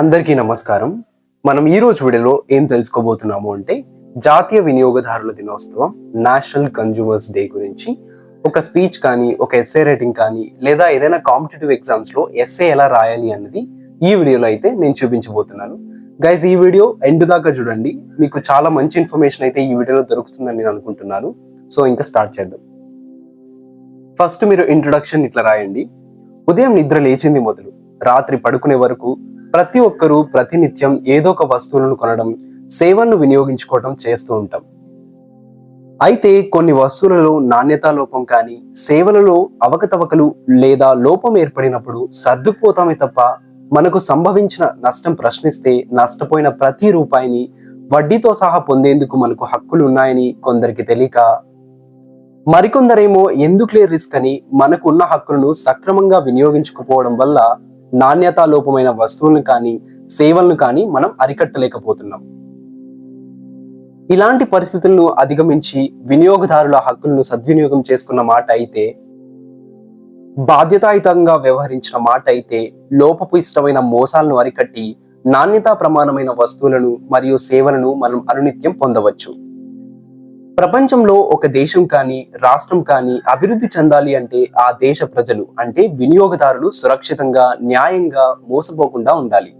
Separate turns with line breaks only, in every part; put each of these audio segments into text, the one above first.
అందరికీ నమస్కారం. మనం ఈ రోజు వీడియోలో ఏం తెలుసుకోబోతున్నాము అంటే జాతీయ వినియోగదారుల దినోత్సవం నేషనల్ కన్జ్యూమర్స్ డే గురించి. ఒక స్పీచ్ కానీ ఒక ఎస్ఏ రైటింగ్ కానీ లేదా ఏదైనా కాంపిటేటివ్ ఎగ్జామ్స్లో ఎస్ఏ ఎలా రాయాలి అన్నది ఈ వీడియోలో అయితే నేను చూపించబోతున్నాను. గైస్ ఈ వీడియో ఎండ్ దాకా చూడండి. మీకు చాలా మంచి ఇన్ఫర్మేషన్ అయితే ఈ వీడియోలో దొరుకుతుందని నేను అనుకుంటున్నాను. సో ఇంకా స్టార్ట్ చేద్దాం. ఫస్ట్ మీరు ఇంట్రొడక్షన్ ఇట్లా రాయండి. ఉదయం నిద్ర లేచింది మొదలు. రాత్రి పడుకునే వరకు ప్రతి ఒక్కరూ ప్రతినిత్యం ఏదో ఒక వస్తువులను కొనడం సేవలను వినియోగించుకోవడం చేస్తూ ఉంటాం. అయితే కొన్ని వస్తువులలో నాణ్యతా లోపం కానీ సేవలలో అవకతవకలు లేదా లోపం ఏర్పడినప్పుడు సర్దుకుపోతామే తప్ప మనకు సంభవించిన నష్టం ప్రశ్నిస్తే నష్టపోయిన ప్రతి రూపాయిని వడ్డీతో సహా పొందేందుకు మనకు హక్కులు ఉన్నాయని కొందరికి తెలియక మరికొందరేమో ఎందుకులే రిస్క్ అని మనకున్న హక్కులను సక్రమంగా వినియోగించుకుపోవడం వల్ల నాణ్యతా లోపమైన వస్తువులను కానీ సేవలను కానీ మనం అరికట్టలేకపోతున్నాం. ఇలాంటి పరిస్థితులను అధిగమించి వినియోగదారుల హక్కులను సద్వినియోగం చేసుకున్న మాట అయితే బాధ్యతాయుతంగా వ్యవహరించిన మాట అయితే లోపపు ఇష్టమైన మోసాలను అరికట్టి నాణ్యతా ప్రమాణమైన వస్తువులను మరియు సేవలను మనం అనునిత్యం పొందవచ్చు. ప్రపంచంలో ఒక దేశం కానీ రాష్ట్రం కానీ అభివృద్ధి చెందాలి అంటే ఆ దేశ ప్రజలు అంటే వినియోగదారులు సురక్షితంగా న్యాయంగా మోసపోకుండా ఉండాలి.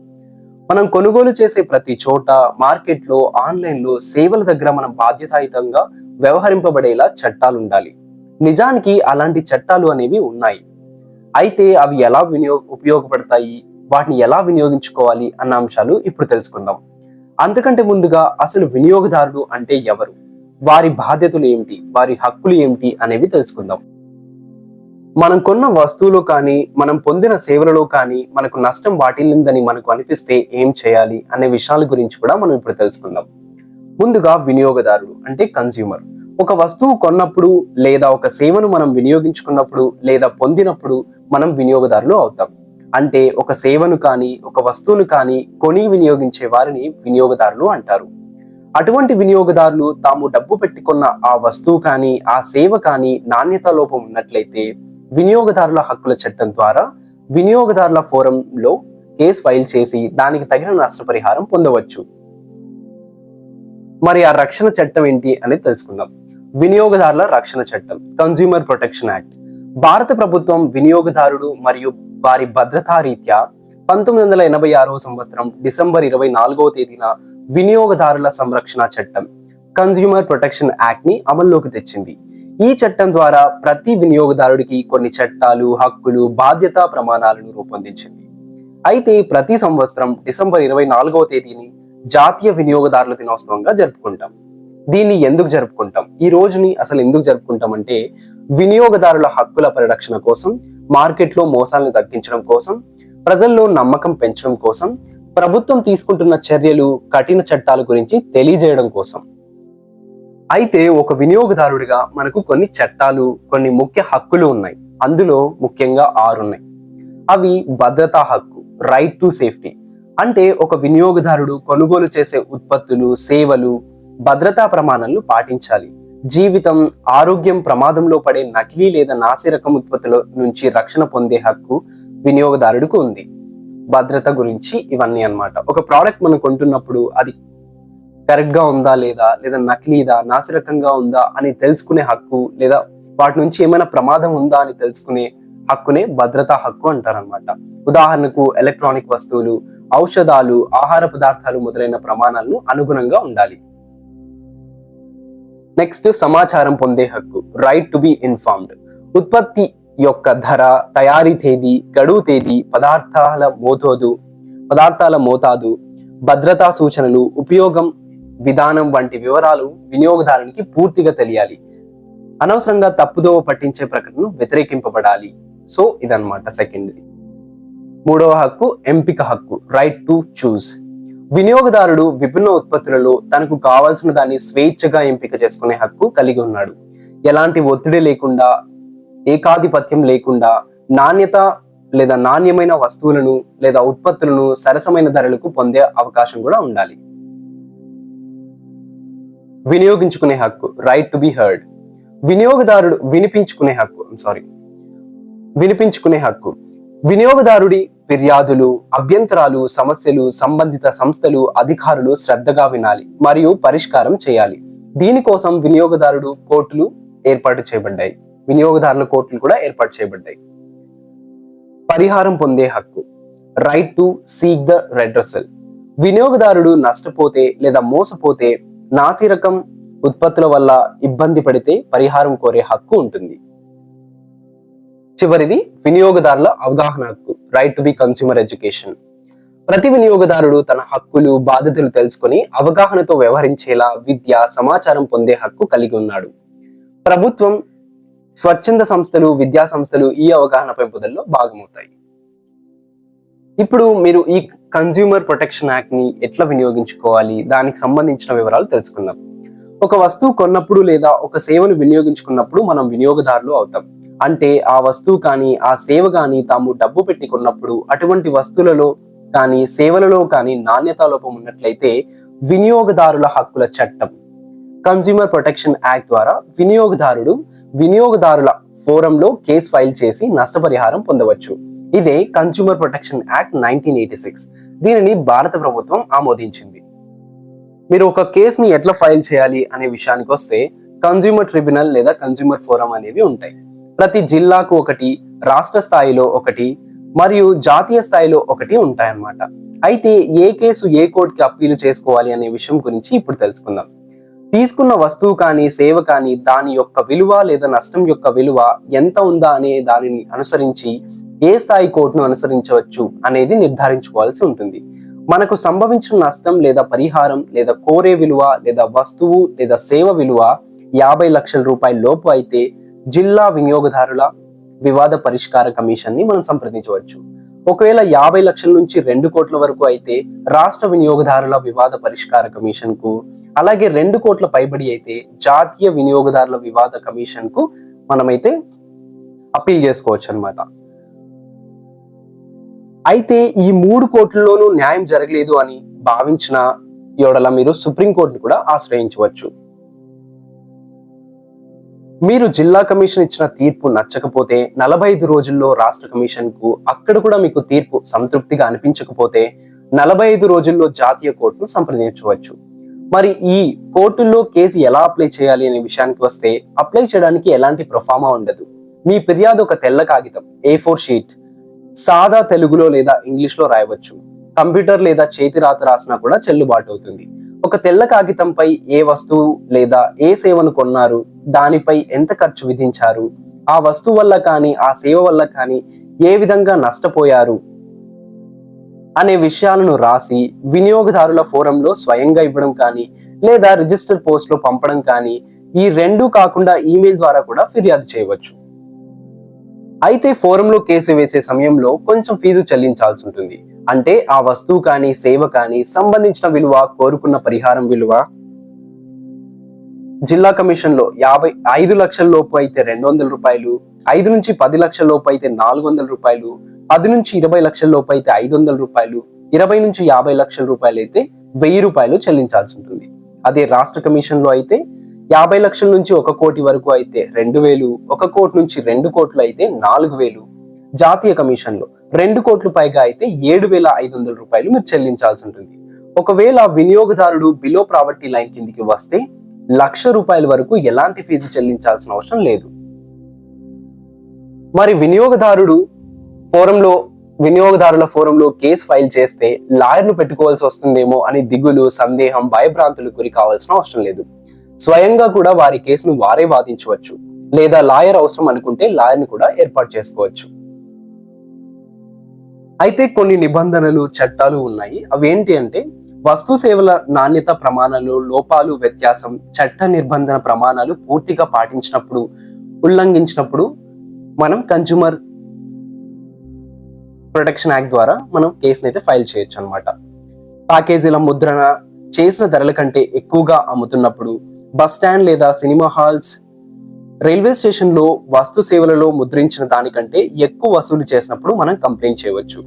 మనం కొనుగోలు చేసే ప్రతి చోట మార్కెట్లో ఆన్లైన్లో సేవల దగ్గర మనం బాధ్యతాయుతంగా వ్యవహరింపబడేలా చట్టాలు ఉండాలి నిజానికి అలాంటి చట్టాలు అనేవి ఉన్నాయి. అయితే అవి ఎలా వినియోగ ఉపయోగపడతాయి? వాటిని ఎలా వినియోగించుకోవాలి? అన్న అంశాలు ఇప్పుడు తెలుసుకుందాం. అంతకంటే ముందుగా అసలు వినియోగదారుడు అంటే ఎవరు? వారి బాధ్యతలు ఏమిటి వారి హక్కులు ఏమిటి అనేవి తెలుసుకుందాం. మనం కొన్న వస్తువులు కానీ మనం పొందిన సేవలలో కానీ మనకు నష్టం వాటిల్లిందని మనకు అనిపిస్తే ఏం చేయాలి అనే విషయాల గురించి కూడా మనం ఇప్పుడు తెలుసుకుందాం. ముందుగా వినియోగదారుడు అంటే కన్స్యూమర్ ఒక వస్తువు కొన్నప్పుడు లేదా ఒక సేవను మనం వినియోగించుకున్నప్పుడు లేదా పొందినప్పుడు మనం వినియోగదారులు అవుతాం. అంటే ఒక సేవను కానీ ఒక వస్తువును కానీ కొని వినియోగించే వారిని వినియోగదారులు అంటారు. అటువంటి వినియోగదారులు తాము డబ్బు పెట్టుకున్న ఆ వస్తువు కానీ ఆ సేవ కానీ నాణ్యత లోపం ఉన్నట్లయితే వినియోగదారుల హక్కుల చట్టం ద్వారా వినియోగదారుల ఫోరంలో కేసు ఫైల్ చేసి దానికి తగిన నష్టపరిహారం పొందవచ్చు. మరి ఆ రక్షణ చట్టం ఏంటి అనేది తెలుసుకుందాం. వినియోగదారుల రక్షణ చట్టం కన్స్యూమర్ ప్రొటెక్షన్ యాక్ట్ భారత ప్రభుత్వం వినియోగదారుడు మరియు వారి భద్రతా రీత్యా పంతొమ్మిది వందల ఎనభై ఆరవ సంవత్సరం డిసెంబర్ ఇరవై నాలుగవ తేదీన వినియోగదారుల సంరక్షణ చట్టం కన్స్యూమర్ ప్రొటెక్షన్ యాక్ట్ని అమల్లోకి తెచ్చింది. ఈ చట్టం ద్వారా ప్రతి వినియోగదారుడికి కొన్ని చట్టాలు హక్కులు బాధ్యతా ప్రమాణాలను రూపొందించింది. అయితే ప్రతి సంవత్సరం డిసెంబర్ ఇరవై నాలుగవ తేదీని జాతీయ వినియోగదారుల దినోత్సవంగా జరుపుకుంటాం. దీన్ని ఎందుకు జరుపుకుంటాం? ఈ రోజుని అసలు ఎందుకు జరుపుకుంటాం అంటే వినియోగదారుల హక్కుల పరిరక్షణ కోసం మార్కెట్లో మోసాలను తగ్గించడం కోసం ప్రజల్లో నమ్మకం పెంచడం కోసం ప్రభుత్వం తీసుకుంటున్న చర్యలు కఠిన చట్టాల గురించి తెలియజేయడం కోసం. అయితే ఒక వినియోగదారుడిగా మనకు కొన్ని చట్టాలు కొన్ని ముఖ్య హక్కులు ఉన్నాయి. అందులో ముఖ్యంగా ఆరు ఉన్నాయి అవి భద్రతా హక్కు రైట్ టు సేఫ్టీ అంటే ఒక వినియోగదారుడు కొనుగోలు చేసే ఉత్పత్తులు సేవలు భద్రతా ప్రమాణాలను పాటించాలి. జీవితం ఆరోగ్యం ప్రమాదంలో పడే నకిలీ లేదా నాసిరకం ఉత్పత్తుల నుంచి రక్షణ పొందే హక్కు వినియోగదారుడికి ఉంది. భద్రత గురించి ఇవన్నీ అన్నమాట. ఒక ప్రోడక్ట్ మనం కొంటున్నప్పుడు అది కరెక్ట్గా ఉందా లేదా లేదా నకిలీదా నాసిరకంగా ఉందా అని తెలుసుకునే హక్కు లేదా వాటి నుంచి ఏమైనా ప్రమాదం ఉందా అని తెలుసుకునే హక్కునే భద్రతా హక్కు అంటారనమాట ఉదాహరణకు ఎలక్ట్రానిక్ వస్తువులు ఔషధాలు ఆహార పదార్థాలు మొదలైన ప్రమాణాలను అనుగుణంగా ఉండాలి. నెక్స్ట్ సమాచారం పొందే హక్కు రైట్ టు బి ఇన్ఫార్మ్డ్ ఉత్పత్తి యొక్క ధర తయారీ తేదీ గడువు తేదీ పదార్థాల మోతాదు పదార్థాల మోతాదు భద్రతా సూచనలు ఉపయోగం విధానం వంటి వివరాలు వినియోగదారునికి పూర్తిగా తెలియాలి. అనవసరంగా తప్పుదోవ పట్టించే ప్రకటనను వ్యతిరేకింపబడాలి. సో ఇదన్నమాట సెకండ్ది మూడవ హక్కు ఎంపిక హక్కు రైట్ టు చూస్ వినియోగదారుడు విభిన్న ఉత్పత్తులలో తనకు కావాల్సిన దాన్ని స్వేచ్ఛగా ఎంపిక చేసుకునే హక్కు కలిగి ఉన్నాడు. ఎలాంటి ఒత్తిడి లేకుండా ఏకాధిపత్యం లేకుండా నాణ్యత లేదా నాణ్యమైన వస్తువులను లేదా ఉత్పత్తులను సరసమైన ధరలకు పొందే అవకాశం కూడా ఉండాలి. వినియోగించుకునే హక్కు రైట్ టు బి హర్డ్ వినియోగదారుడు వినిపించుకునే హక్కు సారీ వినిపించుకునే హక్కు. వినియోగదారుడి ఫిర్యాదులు అభ్యంతరాలు సమస్యలు సంబంధిత సంస్థలు అధికారులు శ్రద్ధగా వినాలి మరియు పరిష్కారం చేయాలి. దీనికోసం వినియోగదారుడు కోర్టులు ఏర్పాటు చేయబడ్డాయి. వినియోగదారుల కోర్టులు కూడా ఏర్పాటు చేయబడ్డాయి. పరిహారం పొందే హక్కు right to seek the redressal వినియోగదారుడు నష్టపోతే లేదా మోసపోతే నాసిరకం ఉత్పత్తుల వల్ల ఇబ్బంది పడితే పరిహారం కోరే హక్కు ఉంటుంది. చివరిది వినియోగదారుల అవగాహన హక్కు right to be consumer education ప్రతి వినియోగదారుడు తన హక్కులు బాధ్యతలు తెలుసుకొని అవగాహనతో వ్యవహరించేలా విద్య సమాచారం పొందే హక్కు కలిగి ఉన్నాడు. ప్రభుత్వం స్వచ్ఛంద సంస్థలు విద్యా సంస్థలు ఈ అవగాహన పెంపుదల్లో భాగమవుతాయి. ఇప్పుడు మీరు ఈ కన్జ్యూమర్ ప్రొటెక్షన్ యాక్ట్ని ఎట్లా వినియోగించుకోవాలి? దానికి సంబంధించిన వివరాలు తెలుసుకుందాం. ఒక వస్తువు కొన్నప్పుడు లేదా ఒక సేవను వినియోగించుకున్నప్పుడు మనం వినియోగదారులు అవుతాం. అంటే ఆ వస్తువు కానీ ఆ సేవ కానీ తాము డబ్బు పెట్టి కొన్నప్పుడు అటువంటి వస్తువులలో కానీ సేవలలో కానీ నాణ్యత లోపం ఉన్నట్లయితే వినియోగదారుల హక్కుల చట్టం కన్జ్యూమర్ ప్రొటెక్షన్ యాక్ట్ ద్వారా వినియోగదారుడు వినియోగదారుల ఫోరంలో కేసు ఫైల్ చేసి నష్టపరిహారం పొందవచ్చు. ఇదే consumer protection act nineteen eighty six దీనిని భారత ప్రభుత్వం ఆమోదించింది. మీరు ఒక కేసుని ఎట్లా ఫైల్ చేయాలి అనే విషయానికి వస్తే కన్స్యూమర్ ట్రిబ్యునల్ లేదా కన్స్యూమర్ ఫోరం అనేవి ఉంటాయి. ప్రతి జిల్లాకు ఒకటి రాష్ట్ర స్థాయిలో ఒకటి మరియు జాతీయ స్థాయిలో ఒకటి ఉంటాయన్నమాట. అయితే ఏ కేసు ఏ కోర్టుకి అప్పీలు చేసుకోవాలి అనే విషయం గురించి ఇప్పుడు తెలుసుకుందాం. తీసుకున్న వస్తువు కానీ సేవ కానీ దాని యొక్క విలువ లేదా నష్టం యొక్క విలువ ఎంత ఉందా అనే దానిని అనుసరించి ఏ స్థాయి కోర్టును అనుసరించవచ్చు అనేది నిర్ధారించుకోవాల్సి ఉంటుంది. మనకు సంభవించిన నష్టం లేదా పరిహారం లేదా కోరే విలువ లేదా వస్తువు లేదా సేవ విలువ యాభై లక్షల రూపాయల లోపు అయితే జిల్లా వినియోగదారుల వివాద పరిష్కార కమిషన్ని మనం సంప్రదించవచ్చు. ఒకవేళ యాభై లక్షల నుంచి రెండు కోట్ల వరకు అయితే రాష్ట్ర వినియోగదారుల వివాద పరిష్కార కమిషన్కు అలాగే రెండు కోట్ల పైబడి అయితే జాతీయ వినియోగదారుల వివాద కమిషన్కు మనమైతే అప్పీల్ చేసుకోవచ్చు అన్నమాట అయితే ఈ మూడు కోట్లలోనూ న్యాయం జరగలేదు అని భావించిన ఎవడల మీరు సుప్రీంకోర్టును కూడా ఆశ్రయించవచ్చు. మీరు జిల్లా కమిషన్ ఇచ్చిన తీర్పు నచ్చకపోతే నలభై ఐదు రోజుల్లో రాష్ట్ర కమిషన్కు అక్కడ కూడా మీకు తీర్పు సంతృప్తిగా అనిపించకపోతే నలభై ఐదు రోజుల్లో జాతీయ కోర్టును సంప్రదించవచ్చు. మరి ఈ కోర్టుల్లో కేసు ఎలా అప్లై చేయాలి అనే విషయానికి వస్తే అప్లై చేయడానికి ఎలాంటి ప్రొఫామా ఉండదు. మీ ఫిర్యాదు ఒక తెల్ల కాగితం ఏ ఫోర్ షీట్ సాదా తెలుగులో లేదా ఇంగ్లీష్లో రాయవచ్చు. కంప్యూటర్ లేదా చేతి రాత రాసినా కూడా చెల్లుబాటు అవుతుంది. ఒక తెల్ల కాగితంపై ఏ వస్తువు లేదా ఏ సేవను కొన్నారు? దానిపై ఎంత ఖర్చు విధించారు? ఆ వస్తువు వల్ల కానీ ఆ సేవ వల్ల కానీ ఏ విధంగా నష్టపోయారు? అనే విషయాలను రాసి వినియోగదారుల ఫోరంలో స్వయంగా ఇవ్వడం కానీ లేదా రిజిస్టర్ పోస్ట్లో పంపడం కానీ ఈ రెండు కాకుండా ఈమెయిల్ ద్వారా కూడా ఫిర్యాదు చేయవచ్చు. అయితే ఫోరంలో కేసు వేసే సమయంలో కొంచెం ఫీజు చెల్లించాల్సి ఉంటుంది. అంటే ఆ వస్తువు కానీ సేవ కానీ సంబంధించిన విలువ కోరుకున్న పరిహారం విలువ. జిల్లా కమిషన్లో యాభై ఐదు లక్షల లోపు అయితే రెండు వందల రూపాయలు ఐదు నుంచి పది లక్షల లోపు అయితే నాలుగు వందల రూపాయలు పది నుంచి ఇరవై లక్షల లోపు అయితే ఐదు వందల రూపాయలు ఇరవై నుంచి యాభై లక్షల రూపాయలు అయితే వెయ్యి రూపాయలు చెల్లించాల్సి ఉంటుంది. అదే రాష్ట్ర కమిషన్లో అయితే యాభై లక్షల నుంచి ఒక కోటి వరకు అయితే రెండు వేలు ఒక కోటి నుంచి రెండు కోట్లు అయితే నాలుగు వేలు జాతీయ కమిషన్లో. రెండు కోట్లు పైగా అయితే ఏడు వేల ఐదు వందల రూపాయలు మీరు చెల్లించాల్సి ఉంటుంది. ఒకవేళ వినియోగదారుడు బిలో ప్రావర్టీ లైన్ కిందికి వస్తే లక్ష రూపాయల వరకు ఎలాంటి ఫీజు చెల్లించాల్సిన అవసరం లేదు. మరి వినియోగదారుడు ఫోరంలో వినియోగదారుల ఫోరంలో కేసు ఫైల్ చేస్తే లాయర్ను పెట్టుకోవాల్సి వస్తుందేమో అని దిగులు సందేహం భయభ్రాంతులు గురి కావాల్సిన అవసరం లేదు. స్వయంగా కూడా వారి కేసును వారే వాదించవచ్చు. లేదా లాయర్ అవసరం అనుకుంటే లాయర్ని కూడా ఏర్పాటు చేసుకోవచ్చు. అయితే కొన్ని నిబంధనలు చట్టాలు ఉన్నాయి. అవి ఏంటి అంటే వస్తు సేవల నాణ్యత ప్రమాణాలు లోపాలు వ్యత్యాసం చట్ట నిర్బంధన ప్రమాణాలు పూర్తిగా పాటించినప్పుడు ఉల్లంఘించినప్పుడు మనం కన్జ్యూమర్ ప్రొటెక్షన్ యాక్ట్ ద్వారా మనం కేసుని అయితే ఫైల్ చేయొచ్చు అనమాట ప్యాకేజీల ముద్రణ చేసిన ధరల కంటే ఎక్కువగా అమ్ముతున్నప్పుడు బస్ స్టాండ్ లేదా సినిమా హాల్స్ రైల్వే స్టేషన్లో వస్తు సేవలలో ముద్రించిన దానికంటే ఎక్కువ వసూలు చేసినప్పుడు మనం కంప్లైంట్ చేయవచ్చు.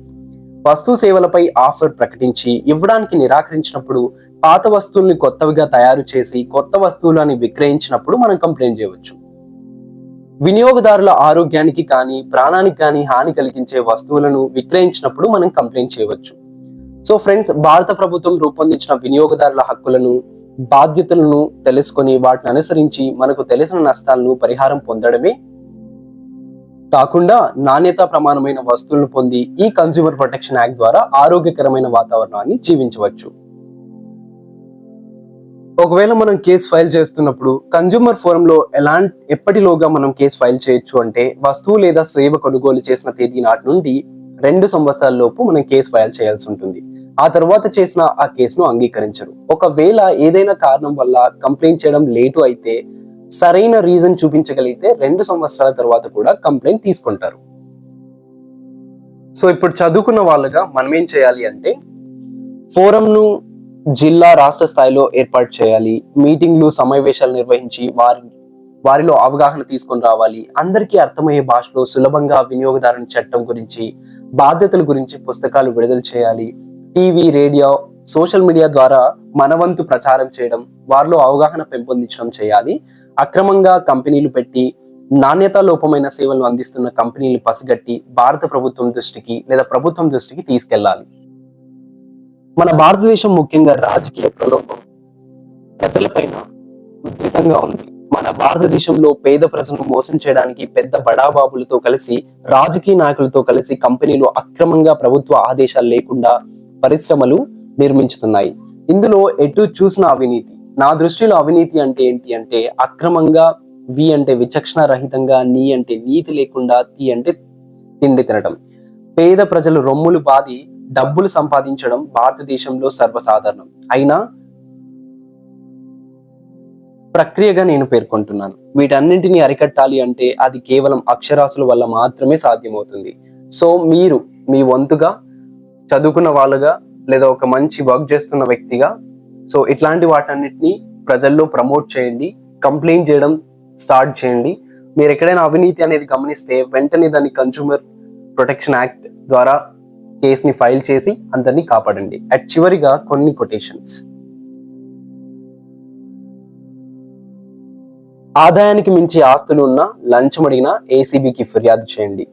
వస్తు సేవలపై ఆఫర్ ప్రకటించి ఇవ్వడానికి నిరాకరించినప్పుడు పాత వస్తువుల్ని కొత్తవిగా తయారు చేసి కొత్త వస్తువులని విక్రయించినప్పుడు మనం కంప్లైంట్ చేయవచ్చు. వినియోగదారుల ఆరోగ్యానికి కానీ ప్రాణానికి కానీ హాని కలిగించే వస్తువులను విక్రయించినప్పుడు మనం కంప్లైంట్ చేయవచ్చు. సో ఫ్రెండ్స్ భారత ప్రభుత్వం రూపొందించిన వినియోగదారుల హక్కులను బాధ్యతలను తెలుసుకొని వాటిని అనుసరించి మనకు తెలిసిన నష్టాలను పరిహారం పొందడమే కాకుండా నాణ్యత ప్రమాణమైన వస్తువులను పొంది ఈ కన్స్యూమర్ ప్రొటెక్షన్ యాక్ట్ ద్వారా ఆరోగ్యకరమైన వాతావరణాన్ని జీవించవచ్చు. ఒకవేళ మనం కేసు ఫైల్ చేస్తున్నప్పుడు కన్జ్యూమర్ ఫోరంలో ఎలాంటి ఎప్పటిలోగా మనం కేసు ఫైల్ చేయొచ్చు అంటే వస్తువు లేదా సేవ కొనుగోలు చేసిన తేదీ నాటి నుండి రెండు సంవత్సరాల లోపు మనం కేసు ఫైల్ చేయాల్సి ఉంటుంది. ఆ తర్వాత చేసిన ఆ కేసును అంగీకరించరు. ఒకవేళ ఏదైనా కారణం వల్ల కంప్లైంట్ చేయడం లేటు అయితే సరైన రీజన్ చూపించగలిగితే రెండు సంవత్సరాల తర్వాత కూడా కంప్లైంట్ తీసుకుంటారు. సో ఇప్పుడు చదువుకున్న వాళ్ళుగా మనం ఏం చేయాలి అంటే ఫోరంను జిల్లా రాష్ట్ర స్థాయిలో ఏర్పాటు చేయాలి. మీటింగ్లు సమావేశాలు నిర్వహించి వారి వారిలో అవగాహన తీసుకొని రావాలి. అందరికీ అర్థమయ్యే భాషలో సులభంగా వినియోగదారుని చట్టం గురించి బాధ్యతల గురించి పుస్తకాలు విడుదల చేయాలి. టీవీ రేడియో సోషల్ మీడియా ద్వారా మనవంతు ప్రచారం చేయడం వారిలో అవగాహన పెంపొందించడం చేయాలి. అక్రమంగా కంపెనీలు పెట్టి నాణ్యత లోపమైన సేవలను అందిస్తున్న కంపెనీలు పసిగట్టి భారత ప్రభుత్వం దృష్టికి లేదా ప్రభుత్వం దృష్టికి తీసుకెళ్ళాలి మన భారతదేశం ముఖ్యంగా రాజకీయ ప్రలోభం. ప్రజలపైన ఉద్రితంగా ఉంది. మన భారతదేశంలో పేద ప్రజలను మోసం చేయడానికి పెద్ద బడాబాబులతో కలిసి రాజకీయ నాయకులతో కలిసి కంపెనీలు అక్రమంగా ప్రభుత్వ ఆదేశాలు లేకుండా పరిశ్రమలు నిర్మించుతున్నాయి. ఇందులో ఎటు చూసిన అవినీతి? నా దృష్టిలో అవినీతి అంటే ఏంటి అంటే అక్రమంగా వి అంటే విచక్షణ రహితంగా నీ అంటే నీతి లేకుండా తి అంటే తిండి తినడం. పేద ప్రజలు రొమ్ములు బాది డబ్బులు సంపాదించడం భారతదేశంలో సర్వసాధారణం. అయినా ప్రక్రియగా నేను పేర్కొంటున్నాను. వీటన్నింటినీ అరికట్టాలి అంటే అది కేవలం అక్షరాస్యుల వల్ల మాత్రమే సాధ్యమవుతుంది. సో మీరు మీ వంతుగా చదువుకున్న వాళ్ళుగా లేదా ఒక మంచి వర్క్ చేస్తున్న వ్యక్తిగా సో ఇట్లాంటి వాటన్నిటిని ప్రజల్లో ప్రమోట్ చేయండి కంప్లైంట్ చేయడం స్టార్ట్ చేయండి. మీరు ఎక్కడైనా అవినీతి అనేది గమనిస్తే వెంటనే దాన్ని కన్స్యూమర్ ప్రొటెక్షన్ యాక్ట్ ద్వారా కేసుని ఫైల్ చేసి అందరినీ కాపాడండి. అట్ చివరిగా కొన్ని కొటేషన్స్ ఆదాయానికి మించి ఆస్తులు ఉన్న లంచం అడిగిన ఏసీబీకి ఫిర్యాదు చేయండి.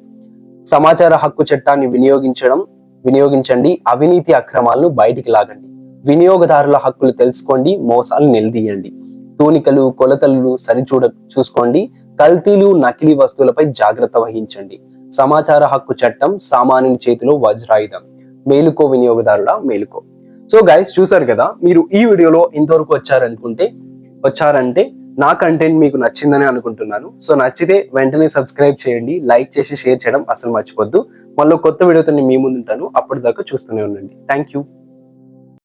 సమాచార హక్కు చట్టాన్ని వినియోగించడం వినియోగించండి. అవినీతి అక్రమాలను బయటికి లాగండి. వినియోగదారుల హక్కులు తెలుసుకోండి. మోసాలు నిలదీయండి. తూనికలు కొలతలు సరిచూడ చూసుకోండి. కల్తీలు నకిలీ వస్తువులపై జాగ్రత్త వహించండి. సమాచార హక్కు చట్టం సామాన్యుని చేతిలో వజ్రాయుధం. మేలుకో వినియోగదారుల మేలుకో. సో గైస్ చూసారు కదా మీరు ఈ వీడియోలో ఇంతవరకు వచ్చారనుకుంటే వచ్చారంటే నా కంటెంట్ మీకు నచ్చిందని అనుకుంటున్నాను. సో నచ్చితే వెంటనే సబ్స్క్రైబ్ చేయండి. లైక్ చేసి షేర్ చేయడం అసలు మర్చిపోద్దు. మళ్ళీ కొత్త వీడియోతో మీ ముందు ఉంటాను అప్పటిదాకా చూస్తూనే ఉండండి. Thank you